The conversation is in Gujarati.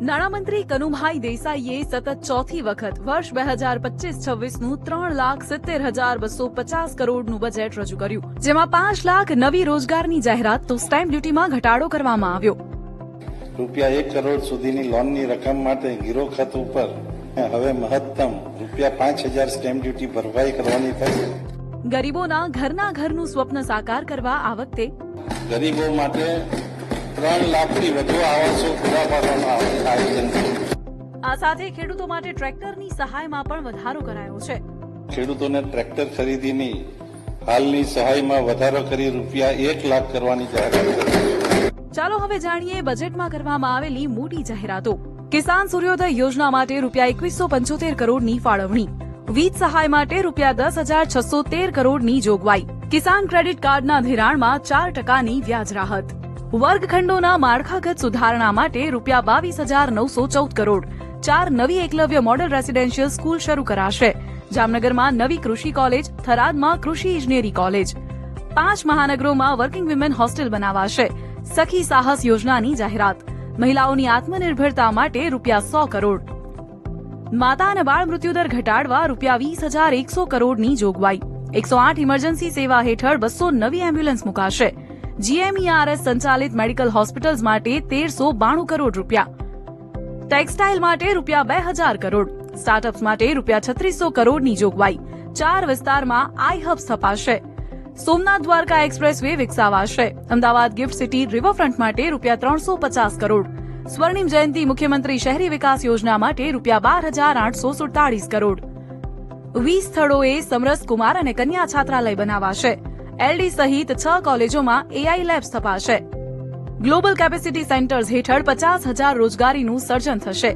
નાણામંત્રી કનુભાઈ દેસાઈએ સતત ચોથી વખત વર્ષ બે હજાર પચીસ છવ્વીસનું ત્રણ લાખ સિત્તેર હજાર બસો પચાસ કરોડનું બજેટ રજૂ કર્યું જેમાં પાંચ લાખ નવી રોજગારની જાહેરાત તો સ્ટેમ્પ ડ્યુટીમાં ઘટાડો કરવામાં આવ્યો. રૂપિયા એક કરોડ સુધીની લોનની રકમ માટે ગીરો ખત ઉપર હવે મહત્તમ રૂપિયા પાંચ હજાર સ્ટેમ્પ ડ્યુટી ભરપાઈ કરવાની થશે. ગરીબોના ઘરના ઘરનું સ્વપ્ન સાકાર કરવા આ વખતે ગરીબો માટે ત્રણ લાખથી વધુ આવાસો પૂરા છે આ સાથે ખેડૂતો માટે ટ્રેક્ટરની સહાયમાં પણ વધારો કરાયો છે. ખેડૂતોને ટ્રેક્ટર ખરીદીની હાલની સહાયમાં વધારો કરી રૂપિયા એક લાખ કરવાની જાહેરાત ચાલો હવે જાણીએ બજેટમાં કરવામાં આવેલી મોટી જાહેરાતો. કિસાન સૂર્યોદય યોજના માટે રૂપિયા એકવીસો પંચોતેર કરોડની ફાળવણી. વીજ સહાય માટે રૂપિયા દસ હજાર છસો તેર કરોડની જોગવાઈ. કિસાન ક્રેડિટ કાર્ડના ધિરાણમાં ચાર ટકાની વ્યાજ રાહત. વર્ગખંડોના માળખાગત સુધારણા માટે રૂપિયા બાવીસ હજાર નવસો ચૌદ કરોડ. ચાર નવી એકલવ્ય મોડેલ રેસિડેન્શિયલ સ્કૂલ શરૂ કરાશે. જામનગરમાં નવી કૃષિ કોલેજ થરાદમાં કૃષિ ઇજનેરી કોલેજ પાંચ મહાનગરોમાં વર્કિંગ વિમેન હોસ્ટેલ બનાવાશે. સખી સાહસ યોજનાની જાહેરાત. મહિલાઓની આત્મનિર્ભરતા માટે રૂપિયા સો કરોડ. માતા અને બાળ મૃત્યુદર ઘટાડવા રૂપિયા વીસ હજાર એકસો કરોડની જોગવાઈ. એકસો આઠ ઇમરજન્સી સેવા હેઠળ બસો નવી એમ્બ્યુલન્સ મુકાશે. જીએમઈઆરએસ સંચાલિત મેડિકલ હોસ્પિટલ્સ માટે તેરસો બાણું કરોડ રૂપિયા. ટેક્સટાઇલ માટે રૂપિયા બે હજાર કરોડ. સ્ટાર્ટઅપ્સ માટે રૂપિયા છત્રીસો કરોડની જોગવાઈ. ચાર વિસ્તારમાં આઈ હબ સ્થપાશે. સોમનાથ દ્વારકા એક્સપ્રેસ વે વિકસાવાશે. અમદાવાદ ગિફ્ટ સિટી રિવરફ્રન્ટ માટે રૂપિયા ત્રણસો પચાસ કરોડ. સ્વર્ણિમ જયંતિ મુખ્યમંત્રી શહેરી વિકાસ યોજના માટે રૂપિયા બાર હજાર આઠસો સુડતાળીસ કરોડ. વીસ સ્થળોએ સમરસ કુમાર અને કન્યા છાત્રાલય બનાવાશે. એલડી સહિત છ કોલેજોમાં એઆઈ લેબ સ્થપાશે. ગ્લોબલ કેપેસિટી સેન્ટર્સ હેઠળ પચાસ હજાર રોજગારીનું સર્જન થશે.